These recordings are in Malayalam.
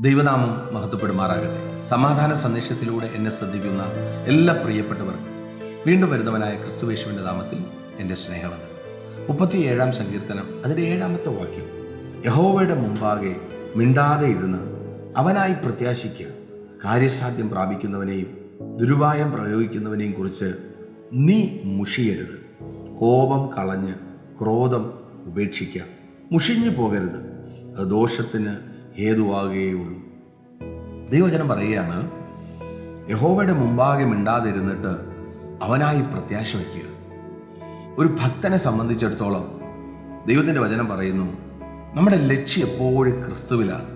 ദൈവനാമം മഹത്വപ്പെടുമാറാകട്ടെ. സമാധാന സന്ദേശത്തിലൂടെ എന്നെ ശ്രദ്ധിക്കുന്ന എല്ലാ പ്രിയപ്പെട്ടവർക്കും വീണ്ടും വരുന്നവനായ ക്രിസ്തുവേശുവിന്റെ നാമത്തിൽ എന്റെ സ്നേഹമുണ്ട് മുപ്പത്തിയേഴാം സങ്കീർത്തനം അതിന്റെ ഏഴാമത്തെ വാക്യം. യഹോവയുടെ മുമ്പാകെ മിണ്ടാതെ ഇരുന്ന് അവനായി പ്രത്യാശിക്കുക. കാര്യസാധ്യം പ്രാപിക്കുന്നവനെയും ദുരുപായം പ്രയോഗിക്കുന്നവനെയും കുറിച്ച് നീ മുഷിയരുത്. കോപം കളഞ്ഞ് ക്രോധം ഉപേക്ഷിക്കുക. മുഷിഞ്ഞു പോകരുത്. അത് ദോഷത്തിന് ഹേതുവാകുകയുള്ളൂ ദൈവജനം പറയുകയാണ് യഹോവയുടെ മുമ്പാകെ മിണ്ടാതിരുന്നിട്ട് അവനായി പ്രത്യാശ വയ്ക്കുക. ഒരു ഭക്തനെ സംബന്ധിച്ചിടത്തോളം ദൈവത്തിന്റെ വചനം പറയുന്നു നമ്മുടെ ലക്ഷ്യം എപ്പോഴും ക്രിസ്തുവിലാണ്.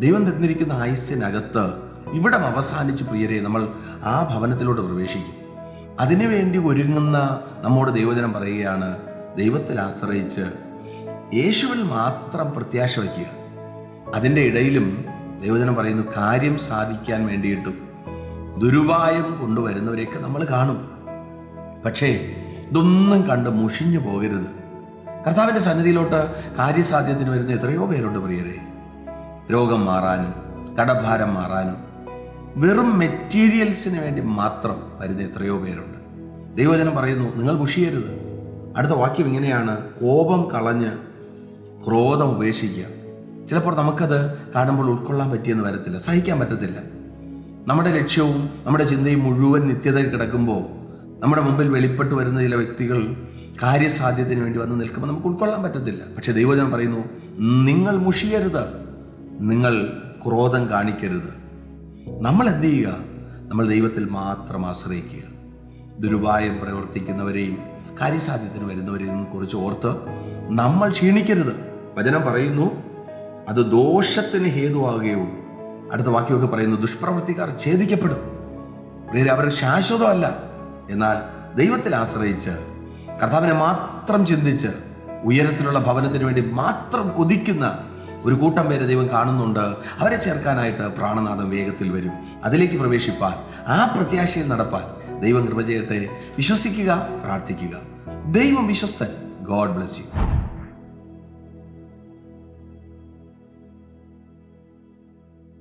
ദൈവം തന്നിരിക്കുന്ന ആയുസ്സിനകത്ത് ഇവിടം അവസാനിച്ച് പ്രിയരെ നമ്മൾ ആ ഭവനത്തിലൂടെ പ്രവേശിക്കും. അതിനുവേണ്ടി ഒരുങ്ങുന്ന നമ്മുടെ ദൈവജനം പറയുകയാണ് ദൈവത്തിൽ ആശ്രയിച്ച് യേശുവിൽ മാത്രം പ്രത്യാശ വയ്ക്കുക. അതിന്റെ ഇടയിലും ദൈവജനം പറയുന്നു കാര്യം സാധിക്കാൻ വേണ്ടിയിട്ടും ദുരുപായം കൊണ്ടുവരുന്നവരെയൊക്കെ നമ്മൾ കാണും. പക്ഷേ ഇതൊന്നും കണ്ട് മുഷിഞ്ഞു പോകരുത്. കർത്താവിന്റെ സന്നിധിയിലോട്ട് കാര്യസാധ്യത്തിന് വരുന്ന എത്രയോ പേരുണ്ട് പ്രിയരെ. രോഗം മാറാനും കടഭാരം മാറാനും വെറും മെറ്റീരിയൽസിന് വേണ്ടി മാത്രം വരുന്ന എത്രയോ പേരുണ്ട്. ദൈവജനം പറയുന്നു നിങ്ങൾ മുഷിയരുത്. അടുത്ത വാക്യം ഇങ്ങനെയാണ് കോപം കളഞ്ഞ് ക്രോധം ഉപേക്ഷിക്കുക. ചിലപ്പോൾ നമുക്കത് കാണുമ്പോൾ ഉൾക്കൊള്ളാൻ പറ്റിയെന്ന് വരത്തില്ല സഹിക്കാൻ പറ്റത്തില്ല. നമ്മുടെ ലക്ഷ്യവും നമ്മുടെ ചിന്തയും മുഴുവൻ നിത്യത കിടക്കുമ്പോൾ നമ്മുടെ മുമ്പിൽ വെളിപ്പെട്ട് വരുന്ന ചില വ്യക്തികൾ കാര്യസാധ്യത്തിന് വേണ്ടി വന്ന് നിൽക്കുമ്പോൾ നമുക്ക് ഉൾക്കൊള്ളാൻ പറ്റത്തില്ല. പക്ഷെ ദൈവജനം പറയുന്നു നിങ്ങൾ മുഷിയരുത് നിങ്ങൾ ക്രോധം കാണിക്കരുത്. നമ്മൾ എന്ത് ചെയ്യുക? നമ്മൾ ദൈവത്തിൽ മാത്രം ആശ്രയിക്കുക. ദുരുപായം പ്രവർത്തിക്കുന്നവരെയും കാര്യസാധ്യത്തിന് വരുന്നവരെയും കുറിച്ച് ഓർത്ത് നമ്മൾ ക്ഷീണിക്കരുത്. വചനം പറയുന്നു അത് ദോഷത്തിന് ഹേതുവാകുകയുള്ളൂ അടുത്ത വാക്യമൊക്കെ പറയുന്നു ദുഷ്പ്രവൃത്തിക്കാർ ഛേദിക്കപ്പെടും. പ്രിയരെ അവർ ശാശ്വതമല്ല. എന്നാൽ ദൈവത്തിൽ ആശ്രയിച്ച് കർത്താവിനെ മാത്രം ചിന്തിച്ച് ഉയരത്തിലുള്ള ഭവനത്തിന് വേണ്ടി മാത്രം കൊതിക്കുന്ന ഒരു കൂട്ടം പേരെ ദൈവം കാണുന്നുണ്ട്. അവരെ ചേർക്കാനായിട്ട് പ്രാണനാഥം വേഗത്തിൽ വരും. അതിലേക്ക് പ്രവേശിപ്പാൻ ആ പ്രത്യാശയിൽ നടപ്പാൻ ദൈവം കൃപ ചെയ്യട്ടെ. വിശ്വസിക്കുക പ്രാർത്ഥിക്കുക. ദൈവം വിശ്വസ്തൻ. God bless you.